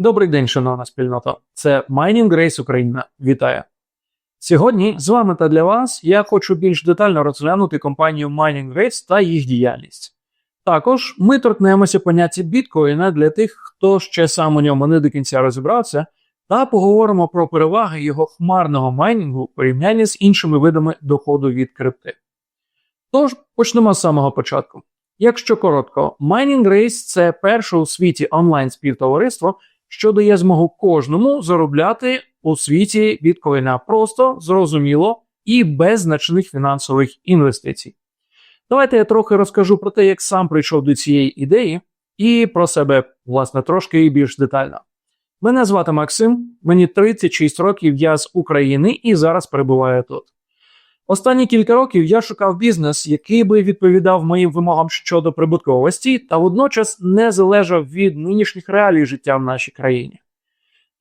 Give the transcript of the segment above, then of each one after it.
Добрий день, шановна спільнота. Це Mining Race Україна. Вітаю. Сьогодні з вами та для вас я хочу більш детально розглянути компанію Mining Race та їх діяльність. Також ми торкнемося поняття біткоїна для тих, хто ще сам у ньому не до кінця розібрався, та поговоримо про переваги його хмарного майнінгу в порівнянні з іншими видами доходу від крипти. Тож почнемо з самого початку. Якщо коротко, Mining Race – це перше у світі онлайн співтовариство, що дає змогу кожному заробляти у світі біткоїна просто, зрозуміло і без значних фінансових інвестицій. Давайте я трохи розкажу про те, як сам прийшов до цієї ідеї, і про себе, власне, трошки більш детально. Мене звати Максим, мені 36 років, я з України і зараз перебуваю тут. Останні кілька років я шукав бізнес, який би відповідав моїм вимогам щодо прибутковості та водночас не залежав від нинішніх реалій життя в нашій країні.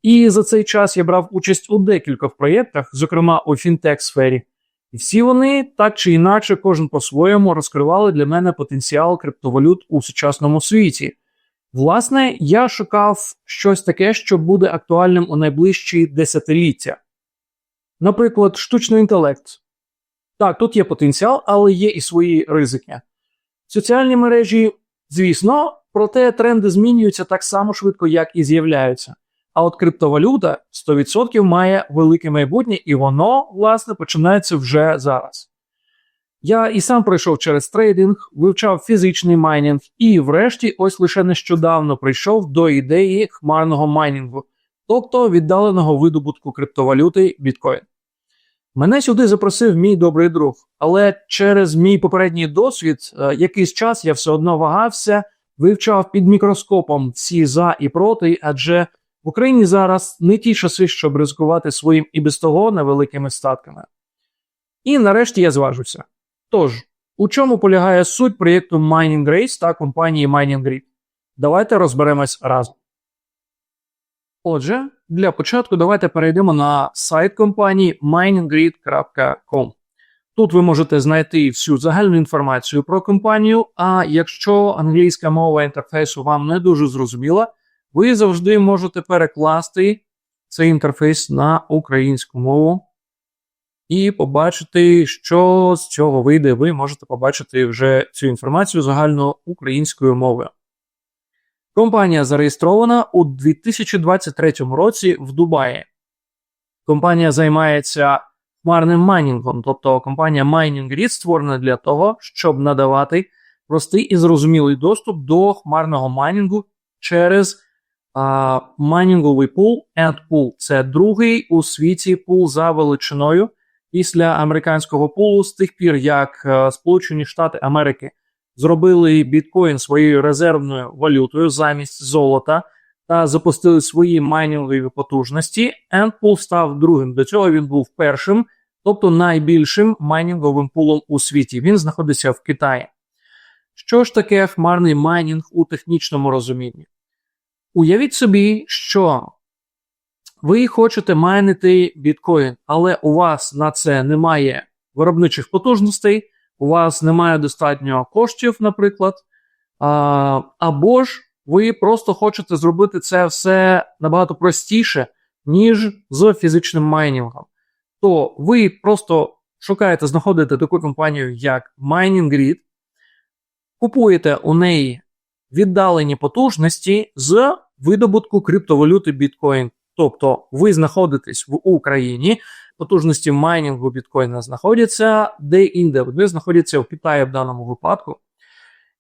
І за цей час я брав участь у декількох проєктах, зокрема у фінтек-сфері, і всі вони так чи інакше, кожен по-своєму розкривали для мене потенціал криптовалют у сучасному світі. Власне, я шукав щось таке, що буде актуальним у найближчі десятиліття. Наприклад, штучний інтелект. Так, тут є потенціал, але є і свої ризики. Соціальні мережі, звісно, проте тренди змінюються так само швидко, як і з'являються. А от криптовалюта 100% має велике майбутнє, і воно, власне, починається вже зараз. Я і сам пройшов через трейдинг, вивчав фізичний майнінг, і, врешті, ось лише нещодавно прийшов до ідеї хмарного майнінгу, тобто віддаленого видобутку криптовалюти біткоін. Мене сюди запросив мій добрий друг, але через мій попередній досвід е, якийсь час я все одно вагався, вивчав під мікроскопом всі за і проти, адже в Україні зараз не ті часи, щоб ризикувати своїм і без того невеликими статками. І нарешті я зважуся. Тож, у чому полягає суть проєкту Mining Race та компанії Mining Grid? Давайте розберемось разом. Отже, для початку давайте перейдемо на сайт компанії mininggrid.com. Тут ви можете знайти всю загальну інформацію про компанію, а якщо англійська мова інтерфейсу вам не дуже зрозуміла, ви завжди можете перекласти цей інтерфейс на українську мову і побачити, що з цього вийде. Ви можете побачити вже цю інформацію загально українською мовою. Компанія зареєстрована у 2023 році в Дубаї. Компанія займається хмарним майнінгом, тобто компанія Mining Grid створена для того, щоб надавати простий і зрозумілий доступ до хмарного майнінгу через а, майнінговий пул AntPool. Це другий у світі пул за величиною після американського пулу з тих пір, як а, Сполучені Штати Америки зробили біткоін своєю резервною валютою замість золота та запустили свої майнінгові потужності. Endpool став другим. До цього він був першим, тобто найбільшим майнінговим пулом у світі. Він знаходиться в Китаї. Що ж таке хмарний майнінг у технічному розумінні? Уявіть собі, що ви хочете майнити біткоін, але у вас на це немає виробничих потужностей у вас немає достатньо коштів, наприклад, або ж ви просто хочете зробити це все набагато простіше, ніж з фізичним майнінгом, то ви просто шукаєте, знаходите таку компанію, як Mining Grid, купуєте у неї віддалені потужності з видобутку криптовалюти біткоін. Тобто ви знаходитесь в Україні, потужності майнінгу біткоїна знаходяться де-інде. Вони знаходяться в Китаї в даному випадку.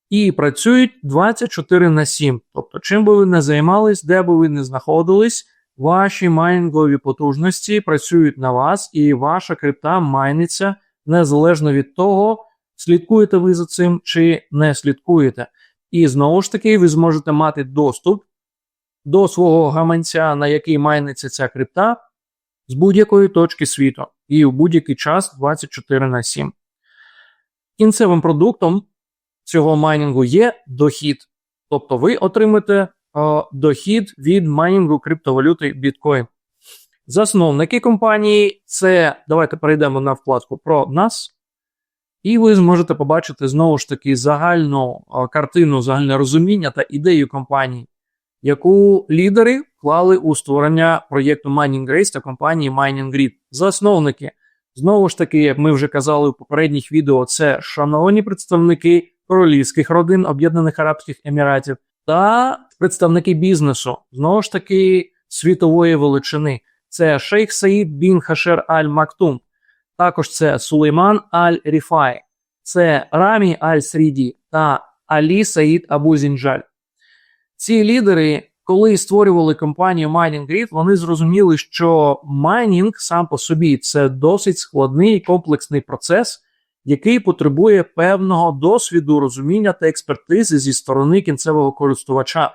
І працюють 24 на 7. Тобто, чим би ви не займались, де би ви не знаходились, ваші майнінгові потужності працюють на вас, і ваша крипта майниться незалежно від того, слідкуєте ви за цим чи не слідкуєте. І знову ж таки, ви зможете мати доступ до свого гаманця, на який майниться ця крипта, з будь-якої точки світу і у будь-який час 24 на 7. Кінцевим продуктом цього майнінгу є дохід. Тобто ви отримаєте о, дохід від майнінгу криптовалюти біткоін. Засновники компанії це давайте перейдемо на вкладку про нас. І ви зможете побачити знову ж таки загальну о, картину, загальне розуміння та ідею компанії, яку лідери вклали у створення проєкту Mining Grace та компанії Mining Grid. Засновники, знову ж таки, як ми вже казали у попередніх відео, це шановні представники королівських родин Об'єднаних Арабських Еміратів та представники бізнесу, знову ж таки, світової величини. Це Шейх Саїд Бін Хашер Аль Мактум, також це Сулейман Аль Ріфай, це Рамі Аль Сріді та Алі Саїд Абу Зінджаль. Ці лідери, коли створювали компанію Mining вони зрозуміли, що майнінг сам по собі це досить складний і комплексний процес, який потребує певного досвіду, розуміння та експертизи зі сторони кінцевого користувача.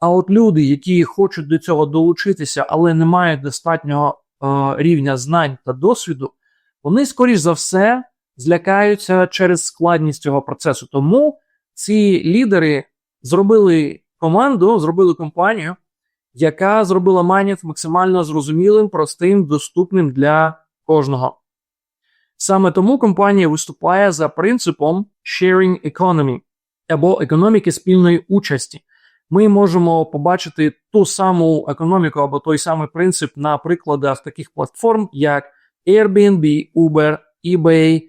А от люди, які хочуть до цього долучитися, але не мають достатнього е, рівня знань та досвіду, вони, скоріш за все, злякаються через складність цього процесу. Тому ці лідери зробили команду, зробили компанію, яка зробила майнінг максимально зрозумілим, простим, доступним для кожного. Саме тому компанія виступає за принципом sharing economy або економіки спільної участі. Ми можемо побачити ту саму економіку або той самий принцип на прикладах таких платформ, як Airbnb, Uber, eBay,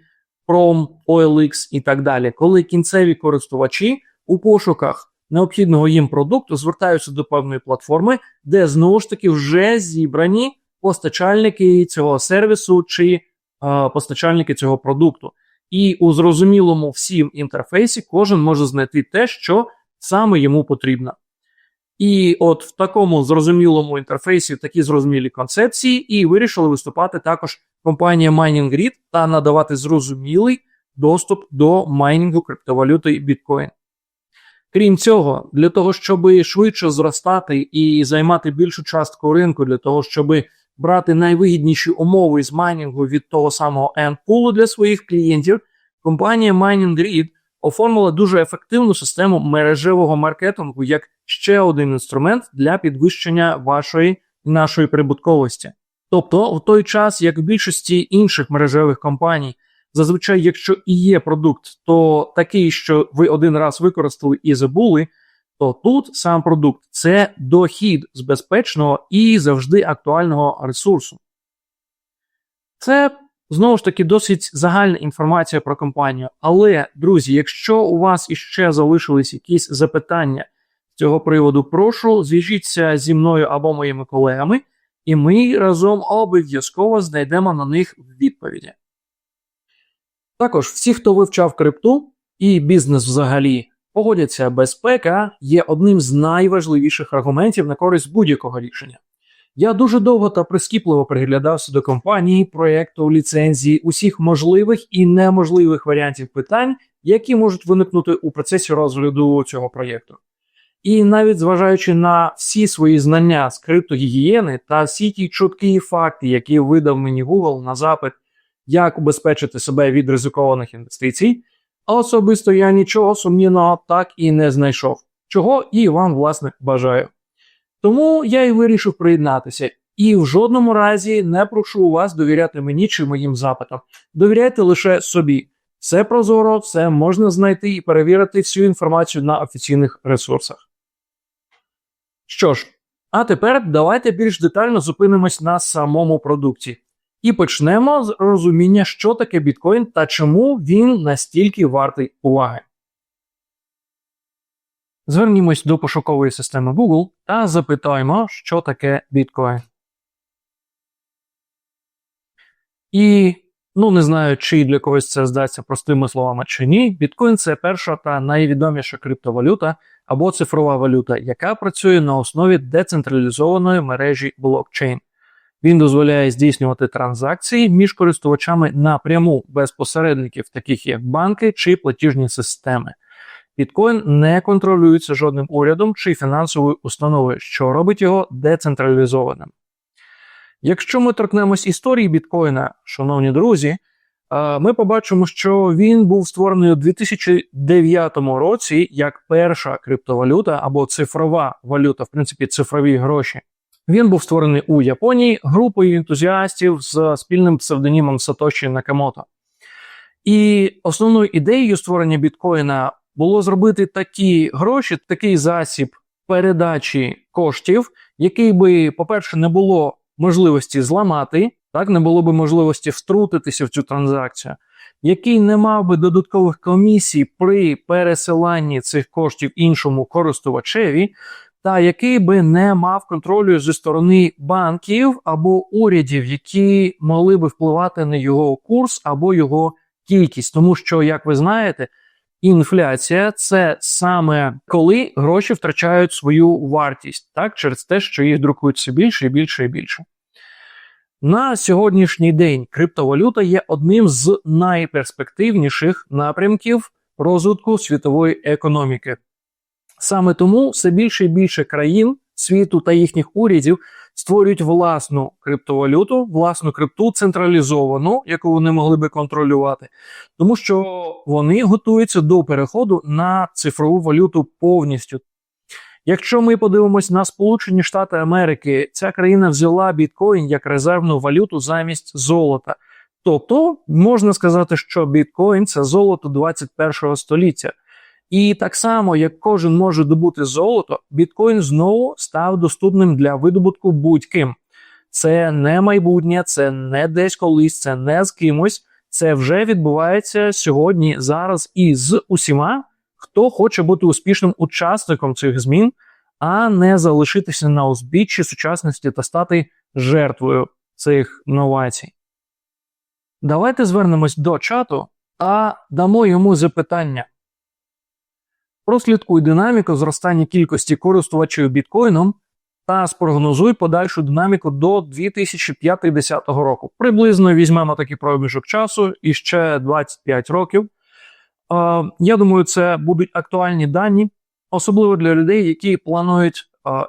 Prom, OLX і так далі, коли кінцеві користувачі у пошуках необхідного їм продукту звертаються до певної платформи, де знову ж таки вже зібрані постачальники цього сервісу чи е, постачальники цього продукту. І у зрозумілому всім інтерфейсі кожен може знайти те, що саме йому потрібно. І от в такому зрозумілому інтерфейсі такі зрозумілі концепції, і вирішили виступати також компанія Mining Grid та надавати зрозумілий доступ до майнінгу криптовалюти біткоін. Крім цього, для того, щоб швидше зростати і займати більшу частку ринку, для того, щоб брати найвигідніші умови з майнінгу від того самого endpool для своїх клієнтів, компанія Mining оформила дуже ефективну систему мережевого маркетингу як ще один інструмент для підвищення вашої і нашої прибутковості. Тобто, в той час, як в більшості інших мережевих компаній, зазвичай, якщо і є продукт, то такий, що ви один раз використали і забули, то тут сам продукт це дохід з безпечного і завжди актуального ресурсу. Це знову ж таки досить загальна інформація про компанію. Але, друзі, якщо у вас іще залишились якісь запитання з цього приводу, прошу зв'яжіться зі мною або моїми колегами, і ми разом обов'язково знайдемо на них відповіді. Також всі, хто вивчав крипту і бізнес взагалі, погодяться, безпека є одним з найважливіших аргументів на користь будь-якого рішення. Я дуже довго та прискіпливо приглядався до компанії, проєкту, ліцензії, усіх можливих і неможливих варіантів питань, які можуть виникнути у процесі розгляду цього проєкту. І навіть зважаючи на всі свої знання з криптогігієни та всі ті чуткі факти, які видав мені Google на запит, як убезпечити себе від ризикованих інвестицій, А особисто я нічого сумнівного так і не знайшов, чого і вам, власне, бажаю. Тому я і вирішив приєднатися. І в жодному разі не прошу вас довіряти мені чи моїм запитам. Довіряйте лише собі. Все прозоро, все можна знайти і перевірити всю інформацію на офіційних ресурсах. Що ж, а тепер давайте більш детально зупинимось на самому продукті. І почнемо з розуміння, що таке біткоін та чому він настільки вартий уваги. Звернімось до пошукової системи Google та запитаємо, що таке біткоін. І ну не знаю, чи для когось це здасться простими словами чи ні. Біткоін це перша та найвідоміша криптовалюта або цифрова валюта, яка працює на основі децентралізованої мережі блокчейн. Він дозволяє здійснювати транзакції між користувачами напряму без посередників, таких як банки чи платіжні системи. Біткоін не контролюється жодним урядом чи фінансовою установою, що робить його децентралізованим. Якщо ми торкнемось історії біткоїна, шановні друзі, ми побачимо, що він був створений у 2009 році як перша криптовалюта або цифрова валюта, в принципі, цифрові гроші. Він був створений у Японії групою ентузіастів з спільним псевдонімом Сатоші Накамото. І основною ідеєю створення біткоїна було зробити такі гроші, такий засіб передачі коштів, який би, по-перше, не було можливості зламати, так не було би можливості втрутитися в цю транзакцію, який не мав би додаткових комісій при пересиланні цих коштів іншому користувачеві, та який би не мав контролю зі сторони банків або урядів, які могли би впливати на його курс або його кількість, тому що, як ви знаєте, інфляція це саме коли гроші втрачають свою вартість, так через те, що їх друкують все більше і більше і більше. На сьогоднішній день криптовалюта є одним з найперспективніших напрямків розвитку світової економіки. Саме тому все більше і більше країн світу та їхніх урядів створюють власну криптовалюту, власну крипту централізовану, яку вони могли би контролювати, тому що вони готуються до переходу на цифрову валюту повністю. Якщо ми подивимось на Сполучені Штати Америки, ця країна взяла біткоін як резервну валюту замість золота. Тобто можна сказати, що біткоін це золото 21 століття. І так само, як кожен може добути золото, біткоін знову став доступним для видобутку будь-ким. Це не майбутнє, це не десь колись, це не з кимось. Це вже відбувається сьогодні, зараз і з усіма, хто хоче бути успішним учасником цих змін, а не залишитися на узбіччі сучасності та стати жертвою цих новацій. Давайте звернемось до чату, а дамо йому запитання. Прослідкуй динаміку зростання кількості користувачів біткоїном та спрогнозуй подальшу динаміку до 2050 року. Приблизно візьмемо такий проміжок часу і ще 25 років. Я думаю, це будуть актуальні дані, особливо для людей, які планують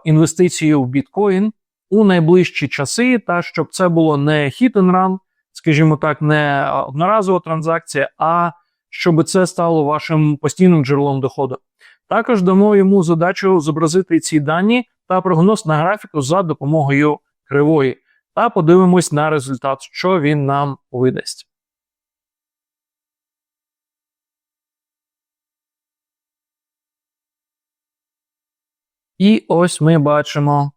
інвестиції в біткоін у найближчі часи, та щоб це було не hit and run, скажімо так, не одноразова транзакція, а щоб це стало вашим постійним джерелом доходу. Також дамо йому задачу зобразити ці дані та прогноз на графіку за допомогою кривої, та подивимось на результат, що він нам видасть. І ось ми бачимо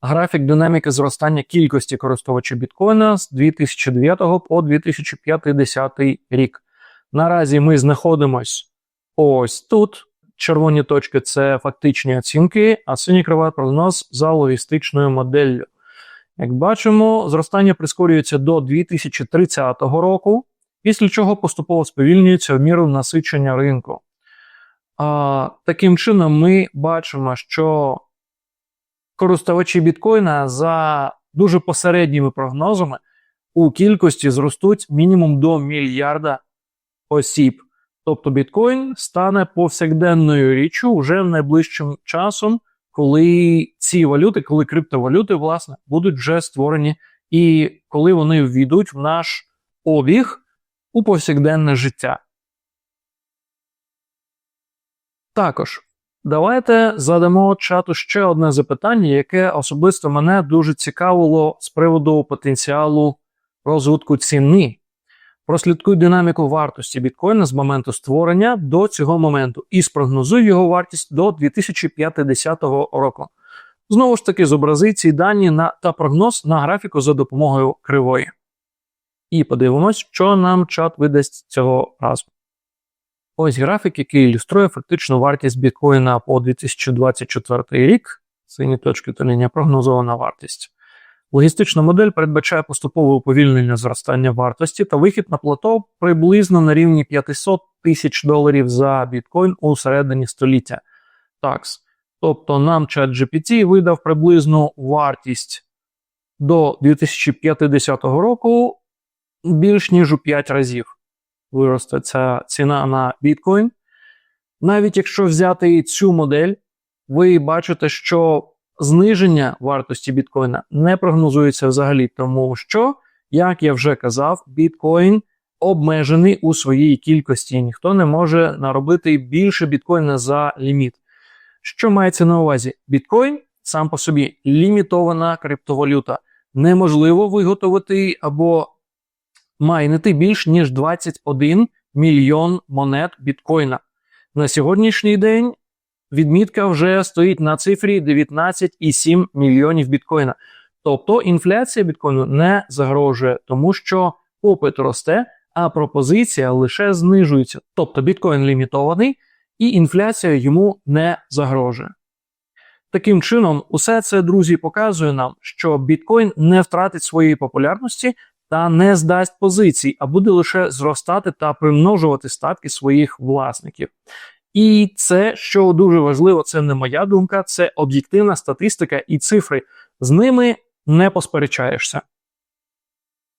графік динаміки зростання кількості користувачів біткоїна з 2009 по 2050 рік. Наразі ми знаходимось ось тут. Червоні точки це фактичні оцінки, а сині крива прогноз за логістичною моделлю. Як бачимо, зростання прискорюється до 2030 року, після чого поступово сповільнюється в міру насичення ринку. А, Таким чином, ми бачимо, що користувачі біткоїна за дуже посередніми прогнозами у кількості зростуть мінімум до мільярда осіб. Тобто біткоін стане повсякденною річчю вже найближчим часом, коли ці валюти, коли криптовалюти, власне, будуть вже створені, і коли вони ввійдуть в наш обіг у повсякденне життя. Також давайте задамо чату ще одне запитання, яке особисто мене дуже цікавило з приводу потенціалу розвитку ціни. Прослідкуй динаміку вартості біткоїна з моменту створення до цього моменту і спрогнозуй його вартість до 2050 року. Знову ж таки, зобрази ці дані на, та прогноз на графіку за допомогою кривої. І подивимось, що нам чат видасть цього разу. Ось графік, який ілюструє фактичну вартість біткоїна по 2024 рік. Сині точки то лінія прогнозована вартість. Логістична модель передбачає поступове уповільнення зростання вартості та вихід на плато приблизно на рівні 500 тисяч доларів за біткоін у середині століття. Такс. Тобто нам ChatGPT видав приблизну вартість до 2050 року більш ніж у 5 разів. Виросте ця ціна на біткоін. Навіть якщо взяти цю модель, ви бачите, що зниження вартості біткоїна не прогнозується взагалі, тому що, як я вже казав, біткоін обмежений у своїй кількості. Ніхто не може наробити більше біткоїна за ліміт. Що мається на увазі? Біткоін сам по собі лімітована криптовалюта. Неможливо виготовити або майнити більш ніж 21 мільйон монет біткоїна. На сьогоднішній день відмітка вже стоїть на цифрі 19,7 мільйонів біткоїна. Тобто інфляція біткоїну не загрожує, тому що попит росте, а пропозиція лише знижується. Тобто біткоін лімітований, і інфляція йому не загрожує. Таким чином, усе це, друзі, показує нам, що біткоін не втратить своєї популярності та не здасть позицій, а буде лише зростати та примножувати статки своїх власників. І це, що дуже важливо, це не моя думка, це об'єктивна статистика і цифри. З ними не посперечаєшся.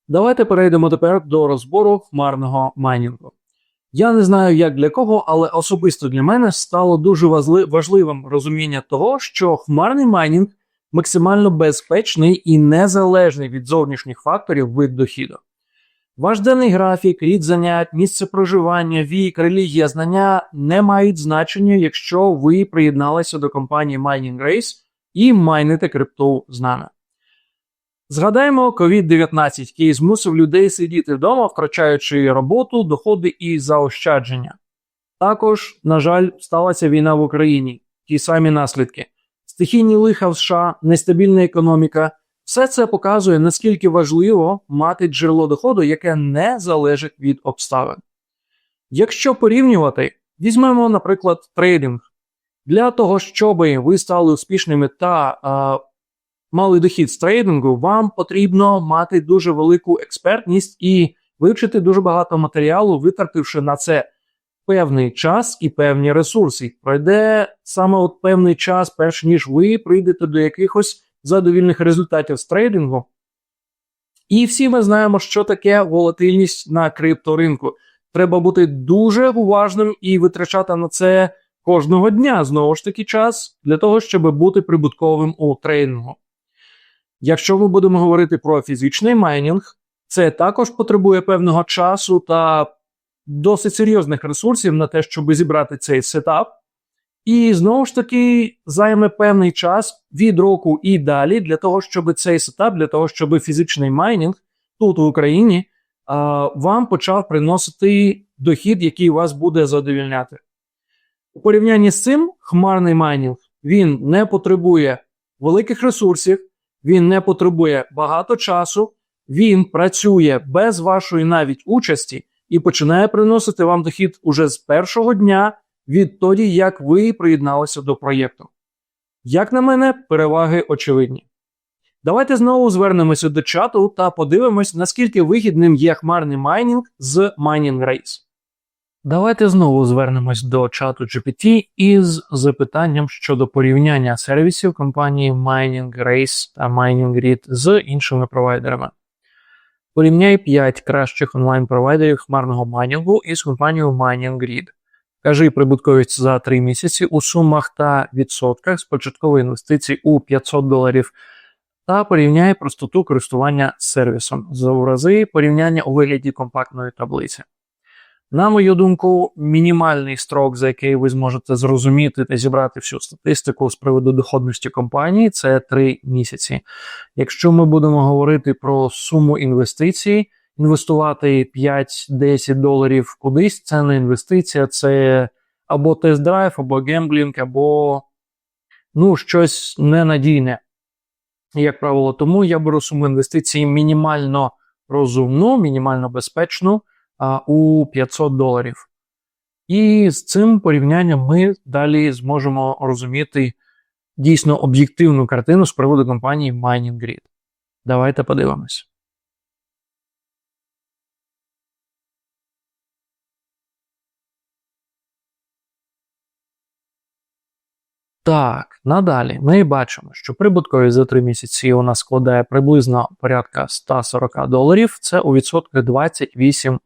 Давайте перейдемо тепер до розбору хмарного майнінгу. Я не знаю, як для кого, але особисто для мене стало дуже важливим розуміння того, що хмарний майнінг максимально безпечний і незалежний від зовнішніх факторів вид дохіду. Ваш денний графік, рід занять, місце проживання, вік, релігія, знання не мають значення, якщо ви приєдналися до компанії Mining Race і майните крипту з нами. Згадаємо COVID-19, який змусив людей сидіти вдома, втрачаючи роботу, доходи і заощадження. Також, на жаль, сталася війна в Україні, ті самі наслідки, стихійні лиха в США, нестабільна економіка. Все це показує, наскільки важливо мати джерело доходу, яке не залежить від обставин. Якщо порівнювати, візьмемо, наприклад, трейдинг. Для того, щоб ви стали успішними та а, мали дохід з трейдингу, вам потрібно мати дуже велику експертність і вивчити дуже багато матеріалу, витративши на це певний час і певні ресурси. Пройде саме от певний час, перш ніж ви прийдете до якихось задовільних результатів з трейдингу. І всі ми знаємо, що таке волатильність на крипторинку. Треба бути дуже уважним і витрачати на це кожного дня знову ж таки час для того, щоб бути прибутковим у трейдингу. Якщо ми будемо говорити про фізичний майнінг, це також потребує певного часу та досить серйозних ресурсів на те, щоб зібрати цей сетап. І знову ж таки займе певний час від року і далі для того, щоб цей сетап, для того, щоб фізичний майнінг тут в Україні вам почав приносити дохід, який вас буде задовільняти. У порівнянні з цим, хмарний майнінг він не потребує великих ресурсів, він не потребує багато часу, він працює без вашої навіть участі і починає приносити вам дохід уже з першого дня відтоді, як ви приєдналися до проєкту. Як на мене, переваги очевидні. Давайте знову звернемося до чату та подивимось, наскільки вигідним є хмарний майнінг з Mining Race. Давайте знову звернемось до чату GPT із запитанням щодо порівняння сервісів компанії Mining Race та Mining Grid з іншими провайдерами. Порівняй 5 кращих онлайн-провайдерів хмарного майнінгу із компанією Mining Grid. Кажи прибутковість за 3 місяці у сумах та відсотках з початкової інвестиції у 500 доларів. Та порівняй простоту користування сервісом за рази порівняння у вигляді компактної таблиці. На мою думку, мінімальний строк, за який ви зможете зрозуміти та зібрати всю статистику з приводу доходності компанії, це 3 місяці. Якщо ми будемо говорити про суму інвестицій, інвестувати 5-10 доларів кудись, це не інвестиція, це або тест-драйв, або гемблінг, або ну, щось ненадійне. Як правило, тому я беру суму інвестицій мінімально розумну, мінімально безпечну а, у 500 доларів. І з цим порівнянням ми далі зможемо розуміти дійсно об'єктивну картину з приводу компанії Mining Grid. Давайте подивимось. Так, надалі ми бачимо, що прибутковість за 3 місяці нас складає приблизно порядка 140 доларів, це у відсотках 28%.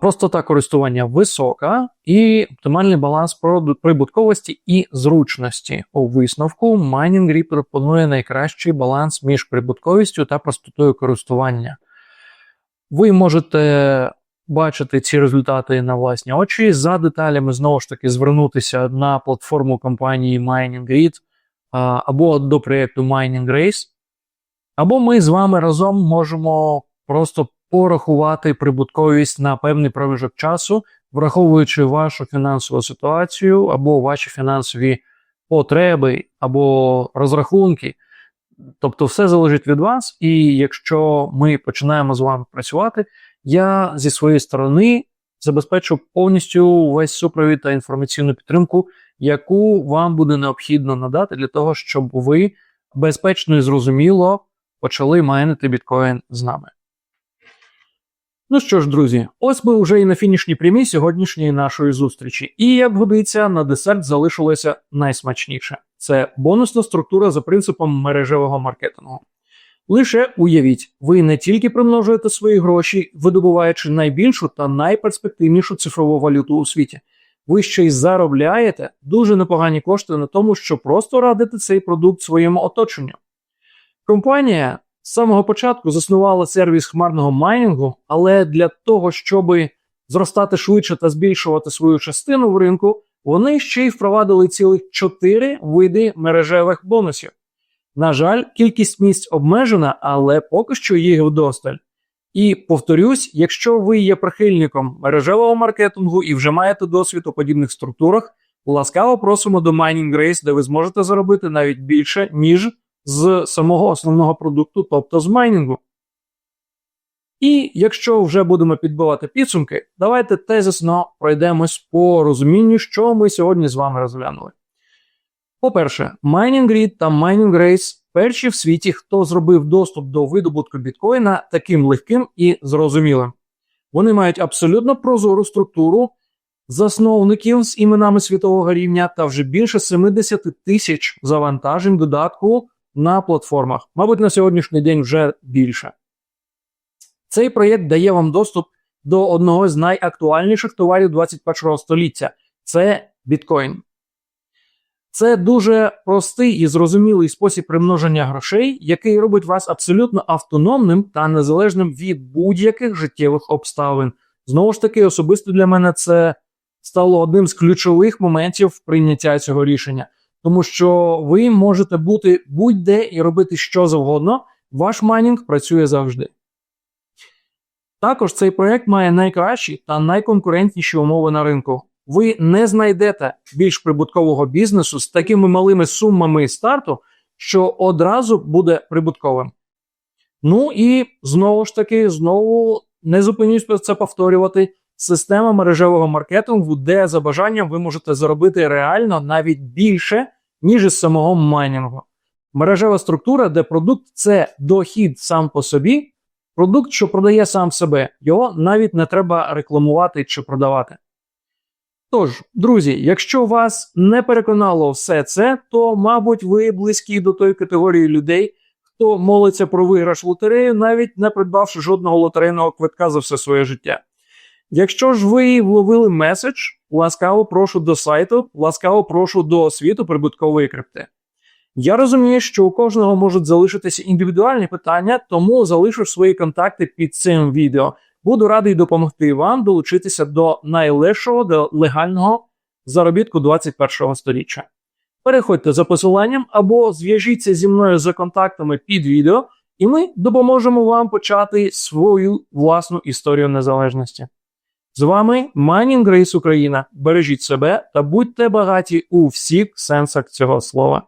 Простота користування висока і оптимальний баланс прибутковості і зручності. У висновку Mining Grip пропонує найкращий баланс між прибутковістю та простотою користування. Ви можете бачити ці результати на власні очі. За деталями знову ж таки звернутися на платформу компанії Mining Grid або до проєкту Mining Race. Або ми з вами разом можемо просто порахувати прибутковість на певний проміжок часу враховуючи вашу фінансову ситуацію або ваші фінансові потреби або розрахунки. Тобто, все залежить від вас, і якщо ми починаємо з вами працювати, я зі своєї сторони забезпечу повністю весь супровід та інформаційну підтримку, яку вам буде необхідно надати для того, щоб ви безпечно і зрозуміло почали майнити біткоін з нами. Ну що ж, друзі, ось ми вже і на фінішній прямій сьогоднішньої нашої зустрічі. І як годиться, на десерт залишилося найсмачніше це бонусна структура за принципом мережевого маркетингу. Лише уявіть, ви не тільки примножуєте свої гроші, видобуваючи найбільшу та найперспективнішу цифрову валюту у світі. Ви ще й заробляєте дуже непогані кошти на тому, що просто радите цей продукт своєму оточенню. Компанія з самого початку заснувала сервіс хмарного майнінгу, але для того, щоб зростати швидше та збільшувати свою частину в ринку, вони ще й впровадили цілих 4 види мережевих бонусів. На жаль, кількість місць обмежена, але поки що їх вдосталь. І повторюсь, якщо ви є прихильником мережевого маркетингу і вже маєте досвід у подібних структурах, ласкаво просимо до Mining Grace, де ви зможете заробити навіть більше, ніж з самого основного продукту, тобто з майнінгу. І якщо вже будемо підбивати підсумки, давайте тезисно пройдемось по розумінню, що ми сьогодні з вами розглянули. По-перше, Mining Grid та Mining Race перші в світі, хто зробив доступ до видобутку біткоїна таким легким і зрозумілим. Вони мають абсолютно прозору структуру засновників з іменами світового рівня та вже більше 70 тисяч завантажень додатку на платформах. Мабуть, на сьогоднішній день вже більше. Цей проєкт дає вам доступ до одного з найактуальніших товарів 21 століття це біткоін. Це дуже простий і зрозумілий спосіб примноження грошей, який робить вас абсолютно автономним та незалежним від будь-яких життєвих обставин. Знову ж таки, особисто для мене це стало одним з ключових моментів прийняття цього рішення, тому що ви можете бути будь-де і робити що завгодно. Ваш майнінг працює завжди. Також цей проект має найкращі та найконкурентніші умови на ринку. Ви не знайдете більш прибуткового бізнесу з такими малими сумами старту, що одразу буде прибутковим. Ну і знову ж таки, знову не зупинюсь про це повторювати. Система мережевого маркетингу, де за бажанням ви можете заробити реально навіть більше, ніж із самого майнінгу. Мережева структура, де продукт це дохід сам по собі, продукт, що продає сам себе, його навіть не треба рекламувати чи продавати. Тож, друзі, якщо вас не переконало все це, то, мабуть, ви близькі до тої категорії людей, хто молиться про виграш в лотерею, навіть не придбавши жодного лотерейного квитка за все своє життя. Якщо ж ви вловили меседж, ласкаво прошу до сайту, ласкаво прошу до світу прибуткової крипти. Я розумію, що у кожного можуть залишитися індивідуальні питання, тому залишу свої контакти під цим відео. Буду радий допомогти вам долучитися до найлегшого, до легального заробітку 21-го століття. Переходьте за посиланням або зв'яжіться зі мною за контактами під відео, і ми допоможемо вам почати свою власну історію незалежності. З вами Mining Grace Україна. Бережіть себе та будьте багаті у всіх сенсах цього слова.